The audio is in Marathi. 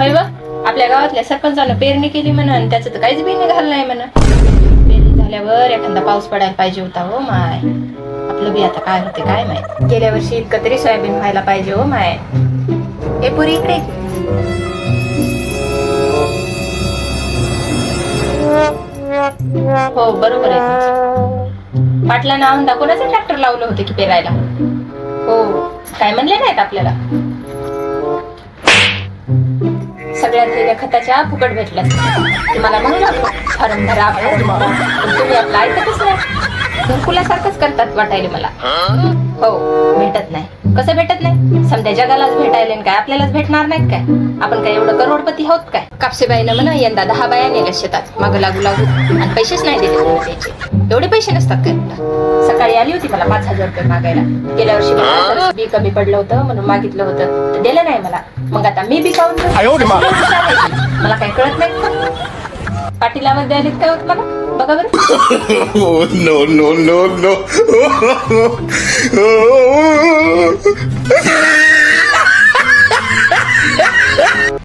होय बा आपल्या गावातल्या सरपंचानं पेरणी केली म्हणा आणि त्याचं तर काहीच बी निघालं नाही म्हणा. पेरणी झाल्यावर एखादा पाऊस पडायला पाहिजे होता हो माय. आपलं बी आता काय होते काय माय गेल्या वर्षी इतकं तरी सोयाबीन व्हायला पाहिजे हो माय. हे पुरी इकडे. हो बरोबर आहे. पाटला नाव औंधा कोणाचं ट्रॅक्टर लावलं होतं की पेरायला? हो काय म्हणले नाहीत आपल्याला? थैल्या खताच्या फुकट भेटल्या ते मला म्हणू लागलो फॉर्म भरा तुम्ही आपलं ऐकतच नाही. घरकुलासारखंच करतात वाटायले मला. हो भेटत नाही. कसं भेटत नाही? समजा जगालाच भेटायला काय आपल्यालाच भेटणार नाहीत काय? आपण काय एवढं करोडपती आहोत काय? कापसेबाईनं म्हणा यंदा दहा बाया नेल्या शेतात. मागं लागू लागू. आणि पैसेच नाही दिले त्याचे. एवढे पैसे नसतात काय तुला सकाळी आली होती मला पाच हजार रुपये मागायला. गेल्या वर्षी बी कमी पडलं होतं म्हणून मागितलं होतं. तर दिलं नाही मला. मग आता मी बी ती. मला काय कळत नाही? पाटीलामध्ये आलीत काय होत मला? টাকা নো নো নো নো।